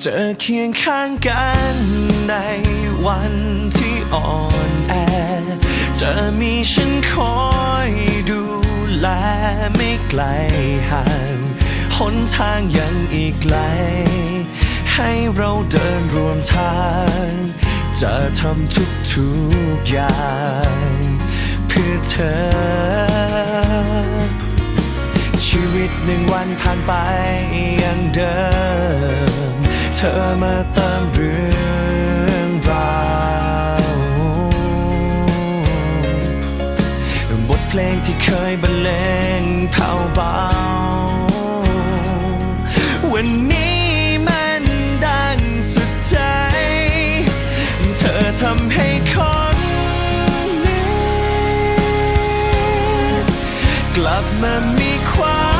เจอเคียงข้างกันในวันที่อ่อนแอ จะมีฉันคอยดูแลไม่ไกลห่างหนทางยังอีกไกล ให้เราเดินรวมทาง จะทำทุกทุกๆอย่าง เพื่อเธอ ชีวิตหนึ่งวันผ่านไปย่างเดิมเธอมาเติมเรื่องราวบทเพลงที่เคยบรรเลงเผ่าเบา วันนี้มันดังสุดใจ เธอทำให้คนนี้กลับมามีความ